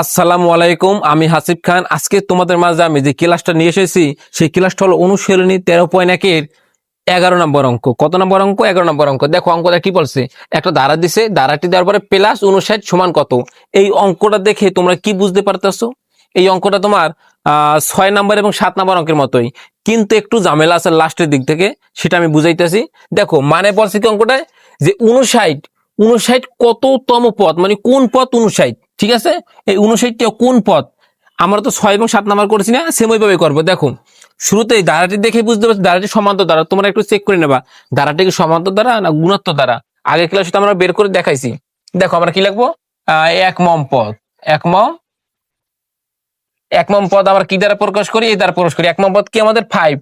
আসসালামু আলাইকুম, আমি হাসিব খান। আজকে তোমাদের মাঝে আমি যে ক্লাসটা নিয়ে এসেছি, সেই ক্লাসটা হলো অনুশীলনী তেরো পয়েন্ট একের এগারো নম্বর অঙ্ক। কত নম্বর অঙ্ক? এগারো নম্বর অঙ্ক। দেখো, অঙ্কটা কি বলছে? একটা ধারা দিছে ধারাটি দেওয়ার পরে প্লাস উনষাট সমান কত? এই অঙ্কটা দেখে তোমরা কি বুঝতে পারতেছো? এই অঙ্কটা তোমার ছয় নাম্বার এবং সাত নাম্বার অঙ্কের মতোই। কিন্তু একটু ঝামেলা আছে লাস্টের দিক থেকে, সেটা আমি বুঝাইতেছি। দেখো মানে বলছে কি অঙ্কটায়? যে উনষাট উনষাট কততম পথ? মানে কোন পথ উনষাট? ঠিক আছে? এই উনষাটটা কোন পথ? আমরা তো ছয় এবং সাত নাম্বার করেছি না সেম ওইভাবে করব। দেখো শুরুতে এই ধারাটি দেখে বুঝতে পারছি ধারাটি সমান্তর দ্বারা তোমরা একটু চেক করে নেবা ধারাটি কি সমান্তর দ্বারা না গুণাত্মক দ্বারা আগে ক্লাসে তো আমরা বের করে দেখাইছি। দেখো আমরা কি আহ, এক মম পদ। এক মম এক মম পদ আমরা কি দ্বারা প্রকাশ করি? এই দ্বারা প্রকাশ করি। এক মম পদ কি আমাদের? ফাইভ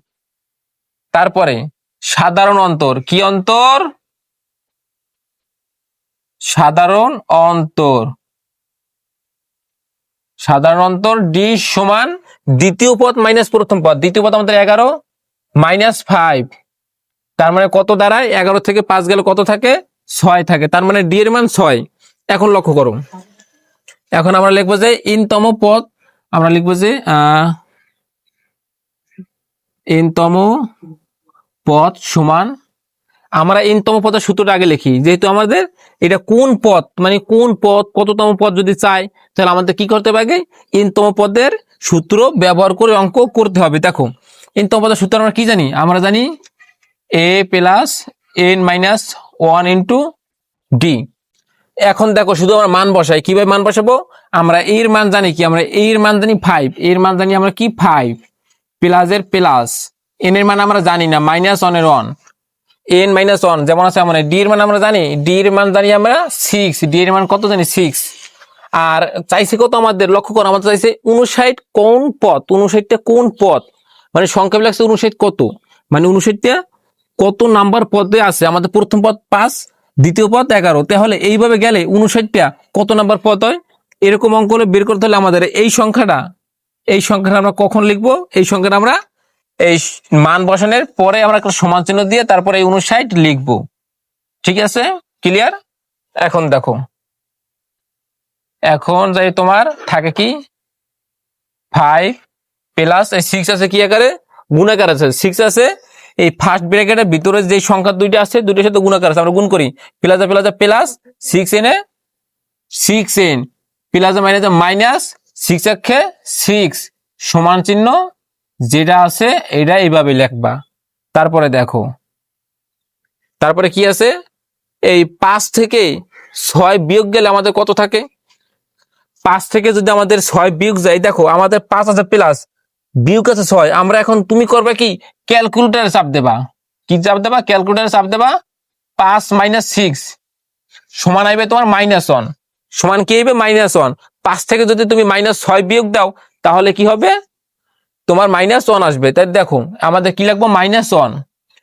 তারপরে সাধারণ অন্তর। কি অন্তর? সাধারণ অন্তর। সাধারণ অন্তর ডি সমান দ্বিতীয় পদ মাইনাস প্রথম পদ। দ্বিতীয় পদ আমাদের এগারো মাইনাস ফাইভ তার মানে কত দাঁড়ায়? এগারো থেকে পাঁচ গেলে কত থাকে? ছয় থাকে। তার মানে ডি এর মান ছয়। এখন লক্ষ্য করো। এখন আমরা লিখব যে ইনতম পদ, আমরা লিখব যে আহ ইনতম পদ সমান আমরা ইনতম পদের সূত্রটা আগে লিখি। যেহেতু আমাদের এটা কোন পথ মানে কোন পথ কততম পথ যদি চাই, তাহলে আমাদের কি করতে হবে আগে? ইনতম পদের সূত্র ব্যবহার করে অঙ্ক করতে হবে। দেখো ইনতম পদের সূত্র আমরা কি জানি? আমরা জানি A plus N minus one into D এখন দেখো, শুধু আমরা মান বসাই। কীভাবে মান বসাবো? আমরা এর মান জানি কি? আমরা এর মান জানি ফাইভ এর মান জানি আমরা কি? ফাইভ প্লাসের প্লাস এন এর মান আমরা জানি না। মাইনাস ওয়ানের ওয়ান এন মাইনাস ওয়ান যেমন আছে মানে ডি এর মান আমরা জানি ডি এর মান জানি আমরা সিক্স ডি এর মান কত জানি সিক্স আর চাইছে কত আমাদের, লক্ষ্য করো, আমাদের চাইছে উনষাট কোন পথ, উনষাটটা কোন পথ। মানে সংখ্যা লাগছে উনষাট কত? মানে উনষাটটা কত নাম্বার পদে আছে? আমাদের প্রথম পদ পাঁচ, দ্বিতীয় পদ এগারো। তাহলে এইভাবে গেলে উনষাটটা কত নাম্বার পদ হয়? এরকম অঙ্ক বের করতে হলে আমাদের এই সংখ্যাটা এই সংখ্যাটা আমরা কখন লিখব? এই সংখ্যাটা আমরা এই মান বসানোর পরে আমরা একটা সমান চিহ্ন দিয়ে তারপরে এই উনষাট লিখব। ঠিক আছে? ক্লিয়ার এখন দেখো। এখন যাই তোমার থাকে কি? ফাইভ প্লাস এই সিক্স আছে কি আকারে? গুণাকার আছে। সিক্স আছে, এই ফার্স্ট ব্র্যাকেটের ভিতরে যে সংখ্যা দুইটা আছে, দুইটার সাথে গুণাকার আছে। আমরা গুণ করি। প্লাস প্লাস প্লাস সিক্স এনে six N plus minus minus six একে সিক্স সমান চিহ্ন যেটা আছে, এটা এইভাবে লিখবা। তারপরে দেখো। তারপরে কি আছে? এই পাঁচ থেকে ছয় বিয়োগ গেলে আমাদের কত থাকে? পাঁচ থেকে যদি আমাদের ছয় বিয়োগ যায়, দেখো, আমাদের পাঁচ আছে প্লাস বিয়োগ আছে ছয়। আমরা এখন তুমি করবে কি? ক্যালকুলেটারে চাপ দেবা। কি চাপ দেবা? ক্যালকুলেটারে চাপ দেবা। পাঁচ মাইনাস সিক্স সমান আইবে তোমার মাইনাস ওয়ান সমান কি আইবে? মাইনাস ওয়ান পাঁচ থেকে যদি তুমি মাইনাস ছয় বিয়োগ দাও, তাহলে কি হবে? তোমার মাইনাস ওয়ান আসবে। তাই দেখো, আমাদের কি লাগবে? মাইনাস ওয়ান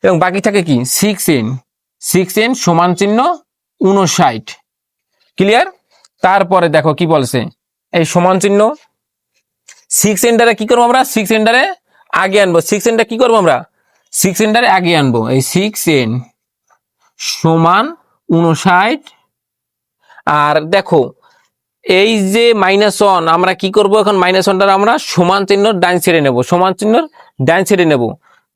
এবং বাকি থাকে কি? সিক্স এন সিক্স এন সমান চিহ্ন উনষাট ক্লিয়ার তারপরে দেখো কি বলছে? এই সমান চিহ্ন। সিক্স এন্ডারে কি করব আমরা? সিক্স এন্ডারে আগে আনব। সিক্স এন্ডার কি করব আমরা? সিক্স এন্ডারে আগে আনব। এই সিক্স এন সমান উনষাট আর দেখো এই যে মাইনাস ওয়ান আমরা কি করব এখন? মাইনাস ওয়ানটা আমরা সমান চিহ্ন ডাইন ছেড়ে নেব। সমান চিহ্ন ডাইন ছেড়ে নেব।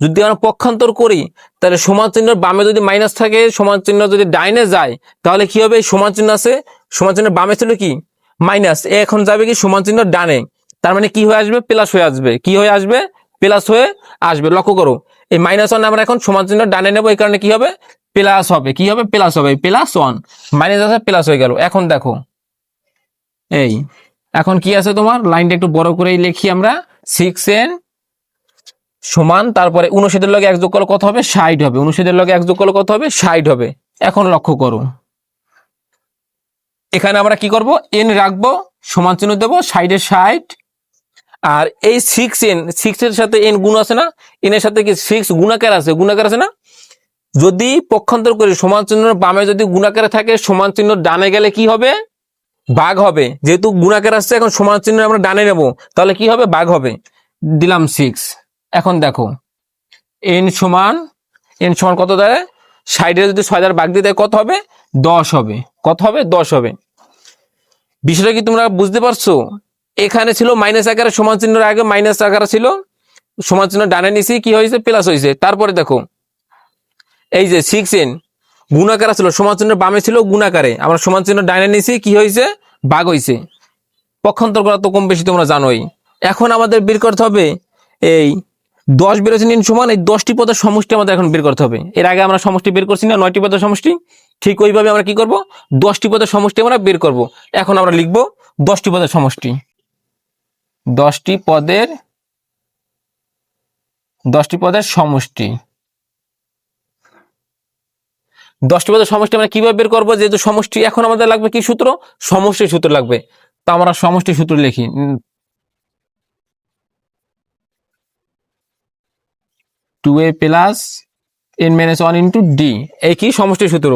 যদি আমরা পক্ষান্তর করি, তাহলে সমান চিহ্নর বামে যদি মাইনাস থাকে, সমান চিহ্ন যদি ডাইনে যায়, তাহলে কি হবে? সমান চিহ্ন আছে। সমান চিহ্ন বামে ছিল কি? মাইনাস এ এখন যাবে কি? সমান চিহ্ন ডানে। তার মানে কি হয়ে আসবে? প্লাস হয়ে আসবে। কি হয়ে আসবে? প্লাস হয়ে আসবে। লক্ষ্য করো। এই মাইনাস ওয়ান আমরা এখন সমান চিহ্ন ডানে নেব। এই কারণে কি হবে? প্লাস হবে। কি হবে? প্লাস হবে। প্লাস ওয়ান মাইনাস আছে প্লাস হয়ে গেল। এখন দেখো। এই, এখন কি আছে তোমার? লাইনটা একটু বড় করেই লিখি আমরা। সিক্স এন সমান, তারপরে উনষাটের লগে এক যোগ করলে কত হবে? ষাট হবে। উনষাটের লগে এক যোগ করলে কত হবে? ষাট হবে। এখন লক্ষ্য করো। এখানে আমরা কি করব? এন রাখব, সমান চিহ্ন দেবো, ষাটের ষাট। আর এই সিক্স এন সিক্স এর সাথে এন গুণ আছে না? এন এর সাথে কি সিক্স গুণাকার আছে? গুণাকার আছে না? যদি পক্ষান্তর করি, সমান চিহ্ন বামে যদি গুণাকারে থাকে, সমান চিহ্ন ডানে গেলে কি হবে? বাঘ হবে। যেহেতু গুণাকার আসছে, এখন সমান চিহ্ন আমরা ডানে নেব। তাহলে কি হবে? বাঘ হবে। দিলাম সিক্স এখন দেখো এন সমান এন সমান কত দাঁড়ায় সাইডে যদি ছয় দ্বারা বাঘ দিয়ে দেয়, কত হবে? দশ হবে। কত হবে? দশ হবে। বিষয়টা কি তোমরা বুঝতে পারছ? এখানে ছিল মাইনাস আকারে সমান চিহ্নের আগে মাইনাস আকারে ছিল। সমান চিহ্ন ডানে নিছি, কি হয়েছে? প্লাস হয়েছে। তারপরে দেখো, এই যে সিক্স এন গুণাকার ছিল সমান চিহ্ন বামে ছিল গুণাকারে। আমরা সমান চিহ্ন ডাইনে নিছি কি হয়েছে? বাঘ হয়েছে। পক্ষান্তর করা তো কম বেশি তোমরা জানোই। এখন আমাদের বের করতে হবে এই দশ বেরোছে নিন সমান, এই দশটি পদের সমষ্টি আমাদের এখন বের করতে হবে। এর আগে আমরা সমষ্টি বের করছি না, নয়টি পদের সমষ্টি। ঠিক ওইভাবে আমরা কি করব? দশটি পদের সমষ্টি আমরা বের করব। এখন আমরা লিখব দশটি পদের সমষ্টি। দশটি পদের দশটি পদের সমষ্টি। দশটি পদের সমষ্টি আমরা কীভাবে বের করব? যেহেতু সমষ্টি এখন আমাদের লাগবে কি সূত্র? সমষ্টি সূত্র লাগবে। তো আমরা সমষ্টি সূত্র লিখি। Two A plus N minus one into D এই কি? সমষ্টি সূত্র।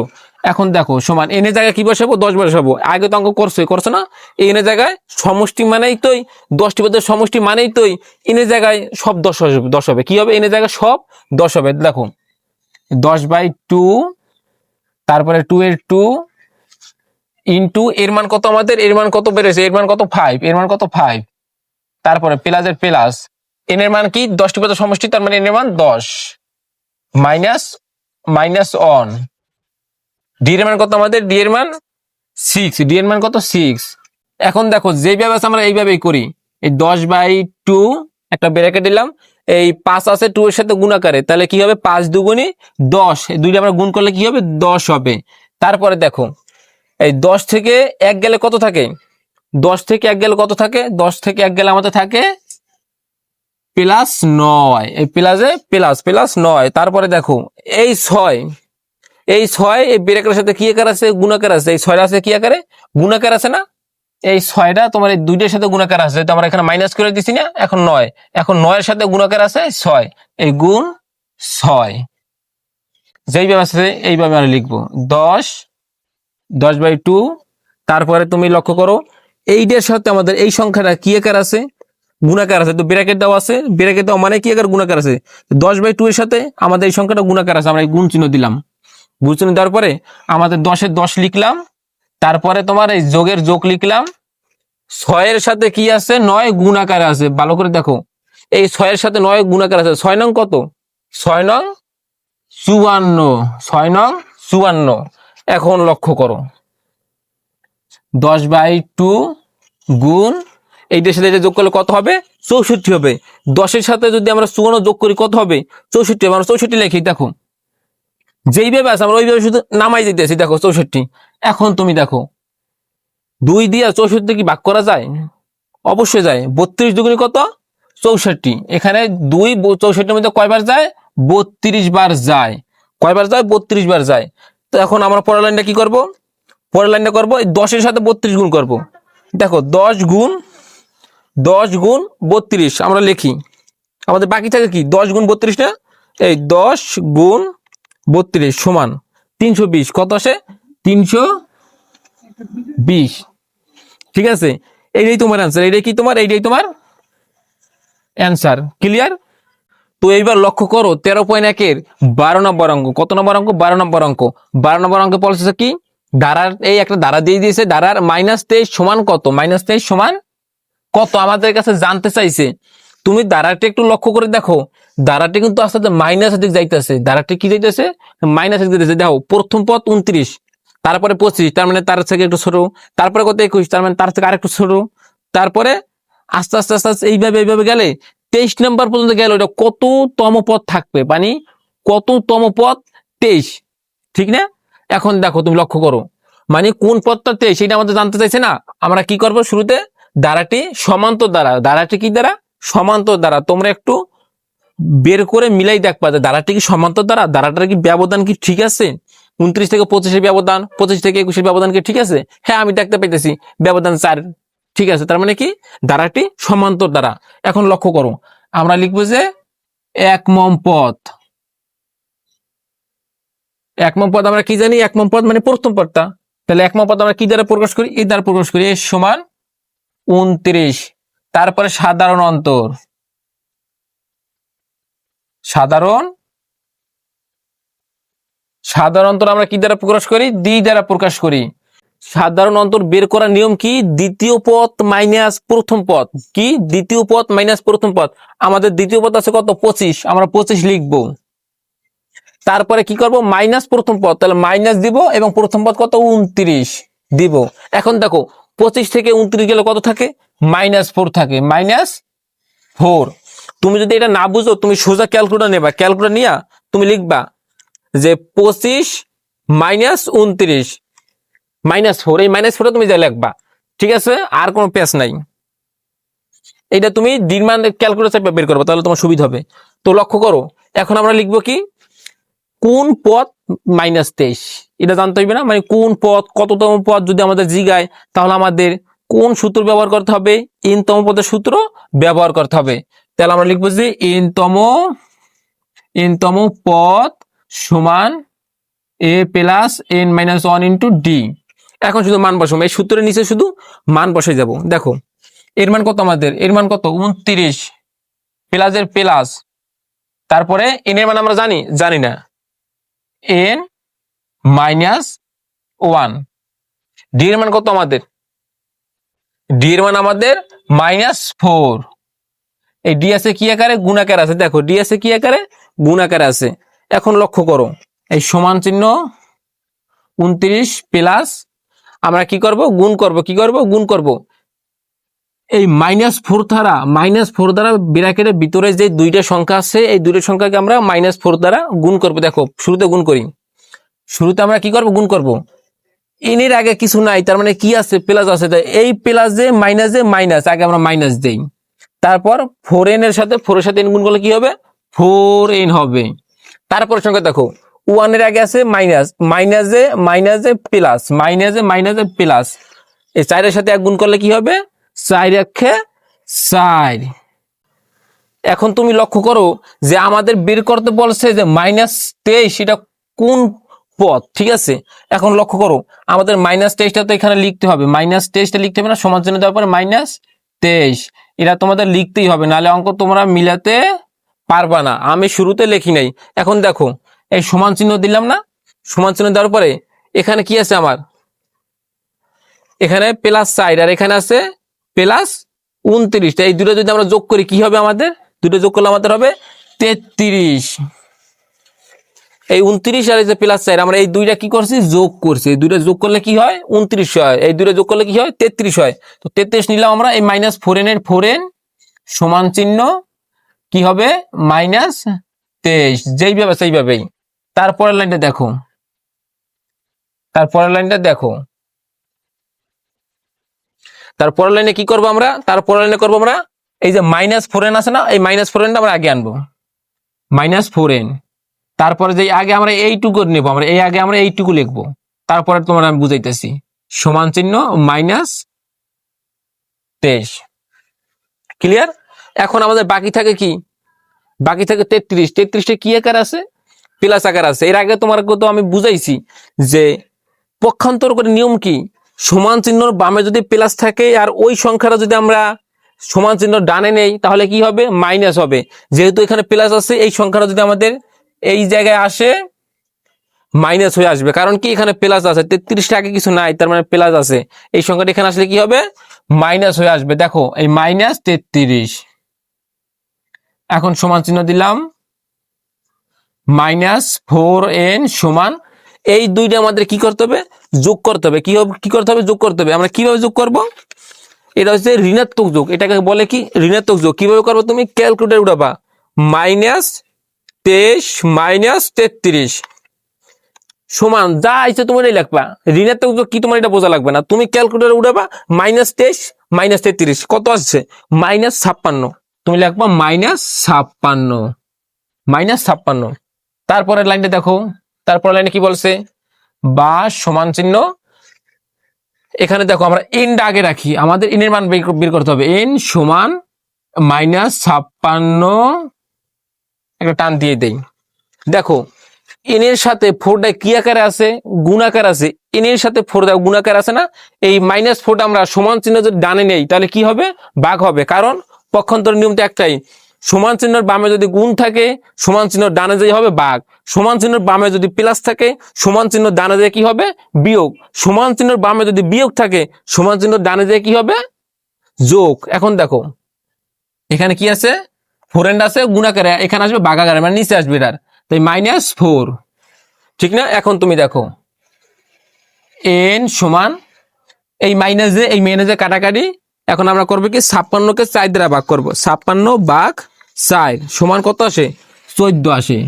এখন দেখো, সমান এনের জায়গায় কি বসাবো? দশ বসাবো। আগে তো অঙ্ক করছ করছ না? এনের জায়গায় সমষ্টি মানেই তোই দশটি পদের সমষ্টি মানেই তোই এনের জায়গায় সব দশ হবে দশ হবে। কি হবে? এনের জায়গায় সব দশ হবে। দেখো, দশ বাই টু তারপরে টু এর টু ইন্টু এর মান কত আমাদের? এর মান কত বেড়েছে? এর মান কত? ফাইভ এর মান কত? ফাইভ তারপরে প্লাসের প্লাস এন এর মান কি? দশটি পদের সমষ্টি, তার মানে এন এর মান দশ। মাইনাস মাইনাস অন ডি এর মান কত আমাদের? ডি এর মান সিক্স ডি এর মান কত? সিক্স এখন দেখো, যেভাবে আমরা এইভাবেই করি। এই দশ বাই টু একটা ব্রেকে দিলাম। এই পাঁচ আছে টু এর সাথে গুণাকারে তাহলে কি হবে? পাঁচ দুগুণি দশ, এই দুইটা আমরা গুণ করলে কি হবে? দশ হবে। তারপরে দেখো, এই দশ থেকে এক গেলে কত থাকে? দশ থেকে এক গেলে কত থাকে? দশ থেকে এক গেলে আমাদের থাকে প্লাস নয়। এই প্লাসে প্লাস প্লাস নয়। তারপরে দেখো, এই ছয় এই ছয়, এই ব্রেকের সাথে কি আকার আছে? গুণাকার আছে। এই ছয়টা আছে কি আকারে? গুণাকার আছে না? এই ছয়টা তোমার এই দুইটার সাথে গুণাকার আছে। তো আমরা এখানে মাইনাস করে দিছি না, এখন নয়। এখন নয়ের সাথে গুণাকার আছে ছয়। এই গুণ ছয়। যেইভাবে আছে এইভাবে আমরা লিখব। দশ দশ বাই টু তারপরে তুমি লক্ষ্য করো, এইটার সাথে আমাদের এই সংখ্যাটা কি আকার আছে? গুণাকার আছে। তো ব্র্যাকেট দেওয়া আছে। ব্র্যাকেট দেওয়া মানে কি আকার? গুণাকার আছে। দশ বাই টু এর সাথে আমাদের এই সংখ্যাটা গুণাকার আছে। আমরা এই গুণ চিহ্ন দিলাম। গুণ চিহ্ন দেওয়ার পরে আমাদের দশের দশ লিখলাম। তারপরে তোমার এই যোগের যোগ লিখলাম। ছয়ের সাথে কি আছে? নয় গুণ গুণাকার আছে। ভালো করে দেখো। এই ছয়ের সাথে নয় গুণ গুণাকার আছে। ছয় নং কত? ছয় নং চুয়ান্ন। ছয় নং চুয়ান্ন। এখন লক্ষ্য করো। দশ বাই টু গুণ, এইটার সাথে এটা যোগ করলে কত হবে? চৌষট্টি হবে। দশের সাথে যদি আমরা চুয়ান্ন যোগ করি, কত হবে? চৌষট্টি। হবে আমরা চৌষট্টি লেখি, দেখো। যেইভাবে আছে, আমরা ওইভাবে শুধু নামাই দিতেছি, দেখো, চৌষট্টি। এখন তুমি দেখো, দুই দিয়া চৌষট্টি কি ভাগ করা যায়? অবশ্যই যায়। বত্রিশ দুগুণি কত? চৌষট্টি। এখানে দুই চৌষট্টির মধ্যে কয়বার যায়? বত্রিশ বার যায়। কয়বার যায়? বত্রিশ বার যায়। তো এখন আমরা পরের লাইনটা কি করব? পরের লাইনটা করব, এই দশের সাথে বত্রিশ গুণ করব। দেখো, দশ গুণ দশ গুণ বত্রিশ। আমরা লিখি। আমাদের বাকি থাকে কি? দশ গুণ বত্রিশ না? এই দশ গুণ বত্রিশ সমান তিনশো বিশ। কত আসে? তিনশো বিশ। ঠিক আছে? এইটাই তোমার অ্যান্সার এইটাই কি তোমার? এইটাই তোমার অ্যান্সার ক্লিয়ার তো এইবার লক্ষ্য করো, তেরো পয়েন্ট একের বারো নম্বর অঙ্ক। কত নম্বর অঙ্ক? বারো নম্বর অঙ্ক। বারো নম্বর অঙ্কে বলছে কি? ধারার, এই একটা ধারা দিয়ে দিয়েছে, ধারার মাইনাস তেইশ সমান কত? মাইনাস তেইশ সমান কত? আমাদের কাছে জানতে চাইছে। তুমি ধারাটি একটু লক্ষ্য করে দেখো। ধারাটি কিন্তু আস্তে আস্তে মাইনাস দিক যাইতেছে। ধারাটি কি যাইতেছে? মাইনাস দিক দেখো, প্রথম পথ উনত্রিশ। তারপরে পঁচিশ, তার মানে তার থেকে একটু ছোট। তারপরে কত একুশ, তার মানে তার থেকে আরেকটু ছোট। তারপরে আস্তে আস্তে আস্তে আস্তে এইভাবে এইভাবে গেলে তেইশ নম্বর পর্যন্ত গেল এটা কততম পথ থাকবে মানে কততম পথ? তেইশ। ঠিক না? এখন দেখো তুমি লক্ষ্য করো। মানে কোন পথটা তেইশ সেটা আমাদের জানতে চাইছে না। আমরা কি করব শুরুতে? দ্বারাটি সমান্তর দ্বারা। দ্বারাটি কি দ্বারা? সমান্তর দ্বারা। তোমরা একটু বের করে মিলাই দেখবা যে দ্বারাটি কি সমান্তর দ্বারা? দ্বারাটার কি ব্যবধান কি ঠিক আছে? উনত্রিশ থেকে পঁচিশের ব্যবধান, পঁচিশ থেকে একুশের ব্যবধান কি ঠিক আছে? হ্যাঁ আমি দেখতে পাইতেছি, ব্যবধান চার। ঠিক আছে, তার মানে কি? দ্বারাটি সমান্তর দ্বারা। এখন লক্ষ্য করো, আমরা লিখব যে এক মম পথ এক মম পদ আমরা কি জানি? এক মম পদ মানে প্রথম পদটা। তাহলে এক মম পদ আমরা কি দ্বারা প্রকাশ করি? এই দ্বারা প্রকাশ করি এর সমান উনত্রিশ। তারপরে সাধারণ অন্তর। সাধারণ সাধারণ অন্তর আমরা কি দ্বারা প্রকাশ করি? দ্বি দ্বারা প্রকাশ করি। সাধারণ অন্তর বের করার নিয়ম কি? দ্বিতীয় পথ মাইনাস প্রথম পথ। কি? দ্বিতীয় পথ মাইনাস প্রথম পথ। আমাদের দ্বিতীয় পথ আছে কত? পঁচিশ। আমরা পঁচিশ লিখব। তারপরে কি করব? মাইনাস প্রথম পথ। তাহলে মাইনাস দিব এবং প্রথম পথ কত? উনত্রিশ দিব। এখন দেখো, পঁচিশ থেকে উনত্রিশ গেলে কত থাকে? মাইনাস ফোর থাকে। Minus four. তুমি যদি এটা না বুঝো, তুমি সোজা ক্যালকুলেটর নেবা। ক্যালকুলেটর নিয়া তুমি লিখবা। যে পঁচিশ মাইনাস উনত্রিশ মাইনাস ফোর এই মাইনাস ফোরটা তুমি যা লিখবা, ঠিক আছে? আর কোনো পেস নাই। এটা তুমি ডিমান্ড ক্যালকুলেটর বের করবে, তাহলে তোমার সুবিধা হবে। তো লক্ষ্য করো, এখন আমরা লিখব কি? কোন পথ মাইনাস তেইশ? এটা জানতে হইবে না? মানে কোন পথ কততম পথ যদি আমাদের জিগায়, তাহলে আমাদের কোন সূত্র ব্যবহার করতে হবে? ইনতম পদের সূত্র ব্যবহার করতে হবে। তাহলে আমরা লিখব যে ইনতম ইনতম পদ সমান A plus N minus one into D এখন শুধু মান বসাবো, এই সূত্রের নিচে শুধু মান বসে যাব। দেখো, এর মান কত আমাদের? এর মান কত? উনত্রিশ। প্লাসের প্লাস তারপরে এন এর মান আমরা জানি? জানি না। এন মাইনাস ওয়ান ডি এর মান কত আমাদের? ডি এর মান আমাদের মাইনাস ফোর এই ডি আছে কি আকারে? গুণাকার আছে। দেখো ডি আছে কি আকারে? গুণাকার আছে। এখন লক্ষ্য করো, এই সমান চিহ্ন উনত্রিশ প্লাস আমরা কি করব? গুণ করব, কি করব? গুণ করব। এই মাইনাস ফোর দ্বারা মাইনাস ফোর দ্বারা বিরাকেটের ভিতরে যে দুইটা সংখ্যা আছে, এই দুইটা সংখ্যাকে আমরা মাইনাস ফোর দ্বারা গুণ করব। দেখো, শুরুতে গুণ করি। শুরুতে আমরা কি করব? গুণ করব। এনের আগে কিছু নাই, তার মানে কি আছে? প্লাস আছে। এই প্লাস যে মাইনাস যে মাইনাস আগে আমরা মাইনাস দেই। তারপর ফোর এন এর সাথে ফোর এর সাথে এন গুণ করলে কি হবে? ফোর এন হবে। তারপর সংখ্যা দেখো ওয়ানের আগে আছে মাইনাস মাইনাসে মাইনাসে প্লাস মাইনাসে মাইনাসে প্লাস এই চারের সাথে এক গুণ করলে কি হবে? চার একে চার। এখন তুমি লক্ষ্য করো যে আমাদের বের করতে বলছে যে মাইনাস তেইশ, এটা কোন পথ? ঠিক আছে? এখন লক্ষ্য করো, আমাদের মাইনাস তেইশটা তো এখানে লিখতে হবে। মাইনাস তেইশটা লিখতে হবে না সমাজ চিহ্ন দেওয়ার পরে মাইনাস তেইশ। এটা তোমাদের লিখতেই হবে, নাহলে অঙ্ক তোমরা মিলাতে পারবা না। আমি শুরুতে লিখি নাই। এখন দেখো, এই সমান চিহ্ন দিলাম না? সমান চিহ্ন দেওয়ার পরে এখানে কি আছে আমার? এখানে প্লাস সাইড আর এখানে আছে প্লাস উনত্রিশটা এই দুটো যদি আমরা যোগ করি, কি হবে আমাদের? দুটো যোগ করলে আমাদের হবে তেত্রিশ। এই উনত্রিশ আর এই যে প্লাস চার আমরা এই দুইটা কি করছি? যোগ করছি। এই দুইটা যোগ করলে কি হয়? উনত্রিশ হয়। এই দুইটা যোগ করলে কি হয়? তেত্রিশ হয়। তো তেত্রিশ নিলাম আমরা, এই মাইনাস ফোর এন এর ফোর এন সমান চিহ্ন কি হবে? মাইনাস তেইশ। যেইভাবে সেইভাবেই তারপরের লাইনটা দেখো। তারপরের লাইনটা দেখো। তারপরের লাইনে কি করব আমরা? তারপরের লাইনে করব আমরা? এই যে মাইনাস ফোর এন আছে না? এই মাইনাস ফোর এনটা আমরা আগে আনব। মাইনাস ফোর এন তারপরে যে আগে আমরা এইটুকু নেব, আমরা এই আগে আমরা এইটুকু লিখব। তারপরে তোমার আমি বুঝাইতেছি। সমান চিহ্ন মাইনাস তেইশ। ক্লিয়ার এখন আমাদের বাকি থাকে কি? বাকি থাকে তেত্রিশ। তেত্রিশটা কি আকার আছে? প্লাস আকার আছে। এর আগে তোমার তো আমি বুঝাইছি যে পক্ষান্তর করে নিয়ম কি? সমান চিহ্নর বামে যদি প্লাস থাকে আর ওই সংখ্যাটা যদি আমরা সমান চিহ্ন ডানে নেই, তাহলে কি হবে? মাইনাস হবে। যেহেতু এখানে প্লাস আছে, এই সংখ্যাটা যদি আমাদের এই জায়গায় আসে, মাইনাস হয়ে আসবে। কারণ কি? এখানে প্লাস আছে। তেত্রিশটা আগে কিছু নাই, তার মানে প্লাস আছে। এই সংখ্যাটা এখানে আসলে কি হবে? মাইনাস হয়ে আসবে। দেখো, এই মাইনাস তেত্রিশ। এখন সমান চিহ্ন দিলাম। মাইনাস ফোর এন সমান, এই দুইটা আমাদের কি করতে হবে? যোগ করতে হবে। কি হবে কি করতে হবে? যোগ করতে হবে। আমরা কীভাবে যোগ করব? এটা হচ্ছে ঋণাত্মক যোগ। এটাকে বলে কি? ঋণাত্মক যোগ। কীভাবে করব তুমি? ক্যালকুলেটার উঠাবা মাইনাস তেইশ মাইনাস তেত্রিশ। সমান, যা আইছে তুমি এটাই লিখবা ঋণাত্মক যোগ কি তোমার এটা বোঝা লাগবে না। তুমি ক্যালকুলেটার উঠাবা মাইনাস তেইশ, মাইনাস তেত্রিশ। কত আসছে? মাইনাস ছাপ্পান্ন। তুমি লিখবা মাইনাস ছাপ্পান্ন। মাইনাস ছাপ্পান্ন। তারপরের লাইনটা দেখো। তারপর লাইনে কি বলছে? বা সমান চিহ্ন। এখানে দেখো, আমরা এনটা আগে রাখি। আমাদের এনের মান বের করতে হবে। এন সমান মাইনাস ছাপ্পান্ন। একটা টান দিয়ে দেই। দেখো এনের সাথে ফোরটা কি আকারে আছে? গুণাকার আছে। এনের সাথে ফোর গুণাকার আছে না? এই মাইনাস ফোরটা আমরা সমান চিহ্ন যদি ডানে নেই, তাহলে কি হবে? বাঘ হবে। কারণ পক্ষান্তর নিয়ম তো একটাই, সমান চিহ্নের বামে যদি গুণ থাকে, সমান চিহ্ন ডানে যে হবে বাঘ। সমান চিহ্নের বামে যদি প্লাস থাকে, সমান চিহ্ন ডানে যে কি হবে? বিয়োগ। সমান চিহ্নের বামে যদি বিয়োগ থাকে, সমান চিহ্ন ডানে যে কি হবে? যোগ। এখন দেখো, এখানে কি আছে? ফোর এন্ড আছে গুণাকারে এখানে আসবে বাঘাকারে মানে নিচে আসবে এটার। তাই মাইনাস ফোর ঠিক না? এখন তুমি দেখো এন সমান, এই মাইনাস মাইনাসে এই মাইনাসে কাটাকাটি এখন আমরা করব কি ছাপ্পান্নকে চার দ্বারা ভাগ করব। ছাপ্পান্ন ভাগ চার, সমান কত আসে? চোদ্দ আসে।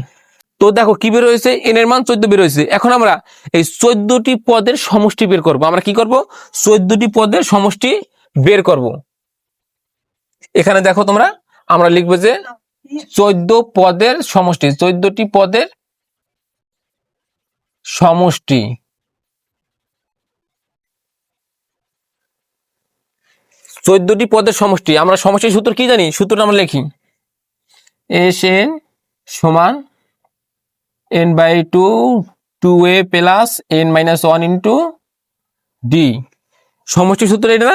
তো দেখো কি বের হয়েছে? এন এর মান চোদ্দ বের হয়েছে। এখন আমরা এই চোদ্দটি পদের সমষ্টি বের করব। আমরা কি করব? চোদ্দটি পদের সমষ্টি বের করব। এখানে দেখো তোমরা, আমরা লিখব যে চোদ্দ পদের সমষ্টি, চোদ্দটি পদের সমষ্টি। চোদ্দটি পদের সমষ্টি। আমরা সমষ্টির সূত্র কি জানি? সূত্রটা আমরা লিখি। এস এন সমান N by two two A plus N minus one into D. সমষ্টি সূত্র এটা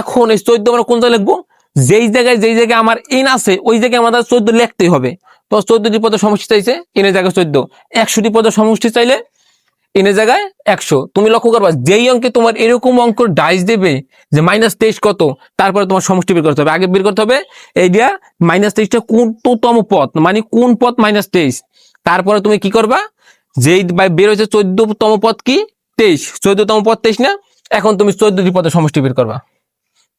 এখন এই চোদ্দ আমরা কোন জায়গায় লিখব? যেই জায়গায় যেই জায়গায় আমার এন আছে, ওই জায়গায় আমাদের চোদ্দ লিখতেই হবে। তো চোদ্দটি পদের সমষ্টি চাইছে, এনের জায়গায় চোদ্দ। একশোটি পদের সমষ্টি চাইলে এনের জায়গায় একশো। তুমি লক্ষ্য করবা, যেই অঙ্কে তোমার এরকম অঙ্ক ডাইস দেবে যে মাইনাস তেইশ কত, তারপরে তোমার সমষ্টি বের করতে হবে। আগে বের করতে হবে এই দিয়া মাইনাস তেইশটা কোনতম পথ মানে কোন পথ মাইনাস তেইশ? তারপরে তুমি কি করবা, যেই বের হয়েছে চোদ্দতম পথ কি? তেইশ। চোদ্দতম পথ তেইশ না? এখন তুমি চোদ্দটি পদের সমষ্টি বের করবা।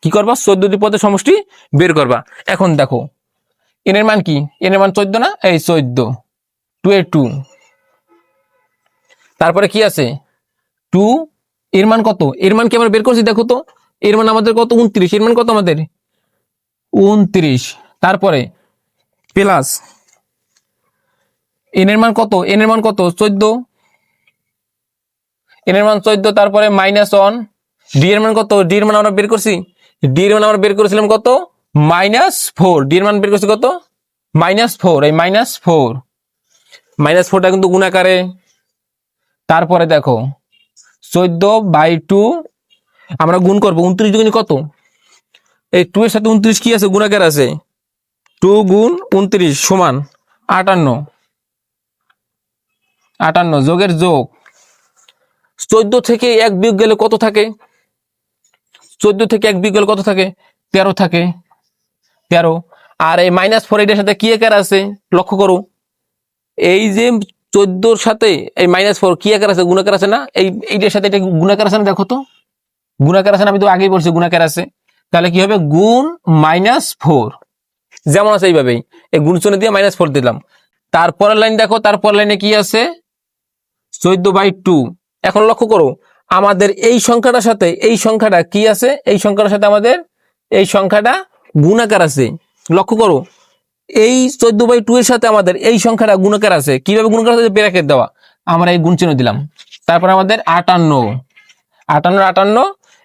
কি করবা? চোদ্দটি পদের সমষ্টি বের করবা। এখন দেখো, এনের মান কি? এনের মান চোদ্দ না? এই চোদ্দ। Two A two. তারপরে কি আছে টু এর মান কত এর মান কি আমরা বের করছি দেখো তো এর মান আমাদের কত উনত্রিশ এর মান কত আমাদের উনত্রিশ তারপরে প্লাস এন এর মান কত এন এর মান কত চোদ্দ এন এর মান চোদ্দ তারপরে মাইনাস ওয়ান ডি এর মান কত ডি এর মান আমরা বের করছি ডি এর মান আমরা বের করেছিলাম কত মাইনাস ফোর ডি এর মান বের করছি কত মাইনাস ফোর এই মাইনাস ফোর মাইনাস ফোরটা কিন্তু গুণাকারে তারপরে দেখো, চোদ্দ বাই টু আমরা গুণ করব, উনত্রিশ দুগুণ কত? এই টু এর সাথে উনত্রিশ কি আছে? গুণাকার আছে। টু গুণ উনত্রিশ সমান আটান্ন। আটান্ন, যোগের যোগ। চোদ্দ থেকে এক বিয়োগ গেলে কত থাকে? চোদ্দ থেকে এক বিয়োগ গেলে কত থাকে? তেরো থাকে। তেরো। আর এই মাইনাস ফোর এটার সাথে কি একার আছে? লক্ষ্য করো। এই যে চোদ্দোর সাথে এই মাইনাস ফোর কি আকার আছে? গুণাকার আছে না? এই, এইটার সাথে এটা গুণাকার আছে না দেখো তো? গুণাকার আছে না? আমি তো আগেই বলছি গুণাকার আছে। তাহলে কি হবে? গুণ মাইনাস ফোর যেমন আছে এইভাবেই। এই গুণ শূন্য দিয়ে মাইনাস ফোর দিলাম। তারপরের লাইন দেখো তারপর লাইনে কি আছে? চোদ্দ বাই টু এখন লক্ষ্য করো, আমাদের এই সংখ্যাটার সাথে এই সংখ্যাটা কি আছে? এই সংখ্যাটার সাথে আমাদের এই সংখ্যাটা গুণাকার আছে। লক্ষ্য করো এই চোদ্দ বাই টু এর সাথে আমাদের এই সংখ্যাটা গুণকার আছে। কীভাবে গুণকার আছে? ব্র্যাকেট দেওয়া। আমরা এই গুণ চিহ্ন দিলাম। তারপর আমাদের আটান্ন। আটান্ন আটান্ন।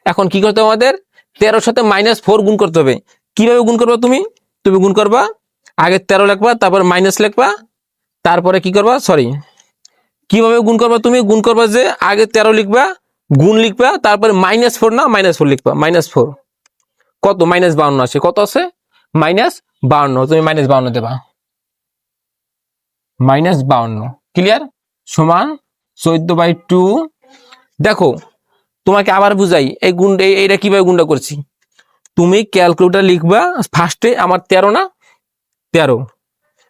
এখন কি করতে আমাদের? তেরোর সাথে মাইনাস ফোর গুণ করতে হবে। কীভাবে গুণ করবা তুমি? তুমি গুণ করবা। আগে তেরো লিখবা, তারপর মাইনাস লিখবা। তারপরে কি করবা? সরি কীভাবে গুণ করবা তুমি? গুণ করবা যে আগে তেরো লিখবা, গুণ লিখবা, তারপরে মাইনাস ফোর না মাইনাস ফোর লিখবা। মাইনাস ফোর কত? মাইনাস বাউন্ন আছে কত আছে? মাইনাস বাউন্ন, তুমি মাইনাস বাউন্ন দেবা। মাইনাস বাউন্ন ক্লিয়ার সমান চোদ্দ বাই টু দেখো, তোমাকে আবার বুঝাই, এই গুণ, এই- এইটা কীভাবে গুণটা করছি? তুমি ক্যালকুলেটার লিখবা ফার্স্টে আমার তেরো না? তেরো।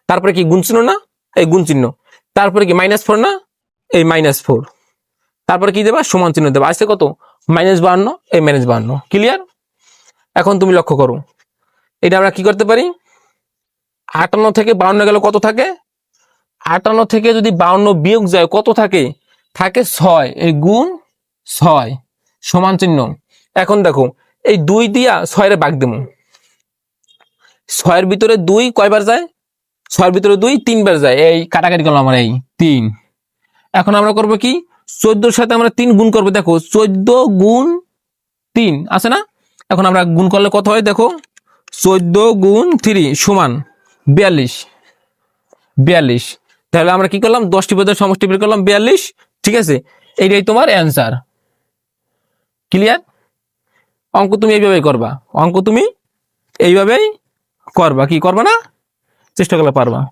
তারপরে কি, গুণ চিহ্ন না? এই গুণ চিহ্ন। তারপরে কি মাইনাস ফোর না? এই মাইনাস ফোর তারপরে কি দেবা? সমান চিহ্ন দেবা। আসছে কত? মাইনাস বাহান্ন এই মাইনাস বাহান্ন ক্লিয়ার এখন তুমি লক্ষ্য করো। এটা আমরা কি করতে পারি? আটান্ন থেকে বাউন্ন গেলে কত থাকে? আটান্ন থেকে যদি বাউন্ন বিয়োগ যায়, কত থাকে? থাকে ছয়। এই গুণ ছয় সমান চিহ্ন। এখন দেখো, এই দুই দিয়া ছয়ের বাঘ দেবো ছয়ের ভিতরে দুই কয়বার যায়? ছয়ের ভিতরে দুই তিনবার যায়। এই কাটাকাটি করলাম আমরা এই তিন। এখন আমরা করব কি? চোদ্দোর সাথে আমরা তিন গুণ করব। দেখো, চোদ্দ গুণ তিন। আছে না? এখন আমরা গুণ করলে কত হয়? দেখো, চোদ্দ গুণ থ্রি সমান বিয়াল্লিশ। বিয়াল্লিশ। তাহলে আমরা কি করলাম? দশটি পদের সমষ্টি বের করলাম, বিয়াল্লিশ। ঠিক আছে? এইটাই তোমার অ্যান্সার ক্লিয়ার অঙ্ক তুমি এইভাবেই করবা। অঙ্ক তুমি এইভাবেই করবা। কি করবা না? চেষ্টা করলে পারবা।